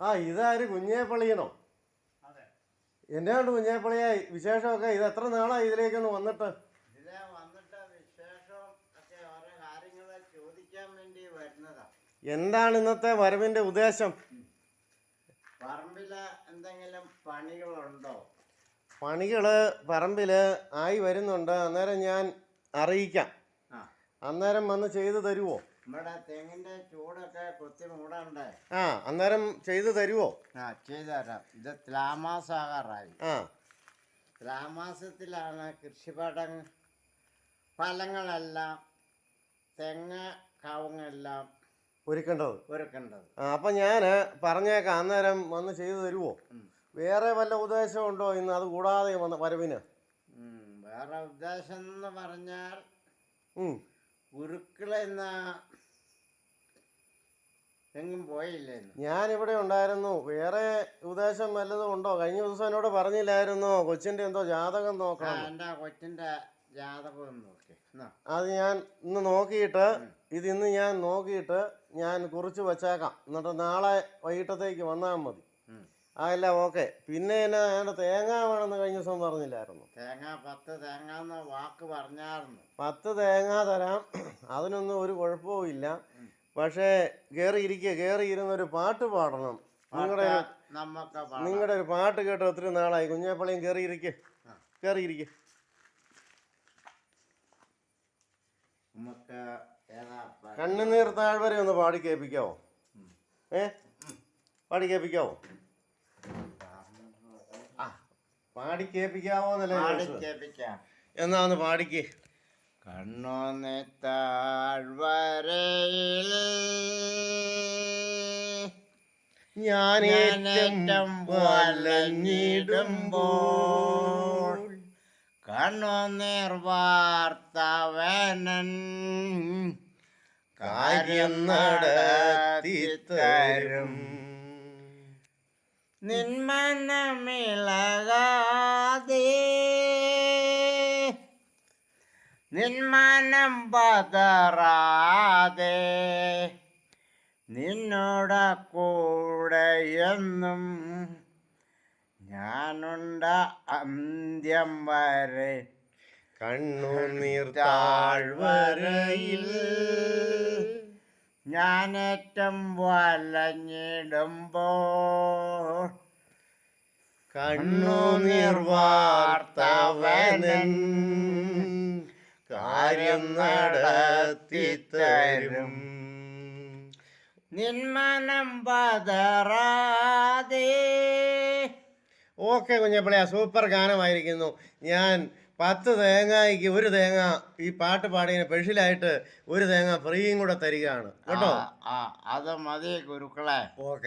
ആ ഇതാര് കുഞ്ഞേപ്പള്ളിയനോ അതെ. കൊണ്ട് കുഞ്ഞേപ്പള്ളിയായി വിശേഷമൊക്കെ. ഇത് എത്ര നാളായി ഇതിലേക്കൊന്ന് വന്നിട്ട്? ഇതിലെ വന്നിട്ട് വിശേഷം ഒക്കെ ഓരോ കാര്യങ്ങൾ ചോദിക്കാൻ വേണ്ടി വരുന്നതാ. എന്താണ് ഇന്നത്തെ വരവിന്റെ ഉദ്ദേശം? പറമ്പിൽ എന്തെങ്കിലും പണികളുണ്ടോ? പണികൾ പറമ്പിൽ ആയി വരുന്നുണ്ട്. അന്നേരം ഞാൻ അറിയിക്കാം. അന്നേരം വന്ന് ചെയ്തു തരുവോ? നമ്മുടെ തെങ്ങിന്റെ ചൂടൊക്കെ കൊത്തി മൂടണ്ടേ? ആ അന്നേരം ചെയ്തു തരുവോ? ആ ചെയ്തു തരാം. ഇത് ത്ലാമാസാകാറായി ആ. ത്ലാമാസത്തിലാണ് കൃഷിപാഠം ഫലങ്ങളെല്ലാം തെങ്ങ് കവുങ്ങെല്ലാം ഒരുക്കേണ്ടത്? ഒരുക്കേണ്ടത്. ആ അപ്പം ഞാൻ പറഞ്ഞേക്കാം അന്നേരം വന്ന് ചെയ്തു തരുവോ? വേറെ വല്ല ഉദ്ദേശമുണ്ടോ ഇന്ന്? അത് കൂടാതെ വന്ന വരവിന്. വേറെ ഉദ്ദേശം എന്ന് പറഞ്ഞാൽ ഉം. എന്ന എങ്ങും പോയില്ലേ ഞാൻ ഇവിടെ ഉണ്ടായിരുന്നു. വേറെ ഉദ്ദേശം വല്ലതും ഉണ്ടോ? കഴിഞ്ഞ ദിവസം എന്നോട് പറഞ്ഞില്ലായിരുന്നോ. കൊച്ചിന്റെ എന്തോ ജാതകം നോക്കണം എന്റെ കൊച്ചിന്റെ ജാതകം നോക്കി. അത് ഞാൻ ഇന്ന് നോക്കിയിട്ട് ഇത് ഇന്ന് ഞാൻ നോക്കിയിട്ട് ഞാൻ കുറിച്ച് വച്ചേക്കാം. എന്നിട്ട് നാളെ വൈകിട്ടത്തേക്ക് വന്നാൽ മതി. ഉം. അല്ല ഓക്കെ. പിന്നെ എന്നാ തേങ്ങ വേണമെന്ന് കഴിഞ്ഞ ദിവസം പറഞ്ഞില്ലായിരുന്നു? തേങ്ങ പത്ത് തേങ്ങ എന്ന വാക്ക് പറഞ്ഞായിരുന്നു. പത്ത് തേങ്ങ തരാം. അതിനൊന്നും ഒരു കുഴപ്പവും ഇല്ല. പക്ഷേ കയറി ഇരിക്കുക കയറി ഇരുന്നൊരു പാട്ട് പാടണം. നിങ്ങളുടെ നമുക്ക് നിങ്ങളുടെ ഒരു പാട്ട് കേട്ട് ഒത്തിരി നാളായി. കുഞ്ഞേപ്പള്ളിയും കയറി ഇരിക്കുക ആ. കയറി ഇരിക്കുക നമുക്ക് ഏതാ കണ്ണുനീർ താഴ്വരെ ഒന്ന് പാടി കേൾപ്പിക്കാവോ? ഏ? പാടി കേൾപ്പിക്കാവോ? ആ പാടി കേൾപ്പിക്കാമോന്നല്ലേ പാടി? കേൾപ്പിക്കാം. എന്നാ ഒന്ന് പാടിക്കേ. കണ്ണോന്നെ താഴ്വരയിൽ ഞാനേറ്റം വലഞ്ഞിടുമ്പോൾ കണ്ണോന്നേർ വാർത്തവനൻ കാര്യം നടത്തി തരും. നിന്മനമിളകാതെ നിന്മനം പതറാതെ നിന്നോട കൂടെ എന്നും ഞാനുണ്ട അന്ത്യം വരെ. കണ്ണുനീർ താഴ്വരയിൽ ഞാനേറ്റം വലഞ്ഞിടുമ്പോൾ കണ്ണു നിർവാർത്തവനൻ കാര്യം നടത്തി തരും നിന്മനം പതറാതെ. ഓക്കെ കുഞ്ഞപ്പിള്ളയ സൂപ്പർ ഗാനമായിരിക്കുന്നു. ഞാൻ പത്ത് തേങ്ങയ്ക്ക് ഒരു തേങ്ങ ഈ പാട്ട് പാടിയതിന് സ്പെഷ്യലായിട്ട് ഒരു തേങ്ങ ഫ്രീയും കൂടെ തരികയാണ്. കേട്ടോ? ആ, അത് മതി ഗുരുക്കളെ. ഓക്കെ.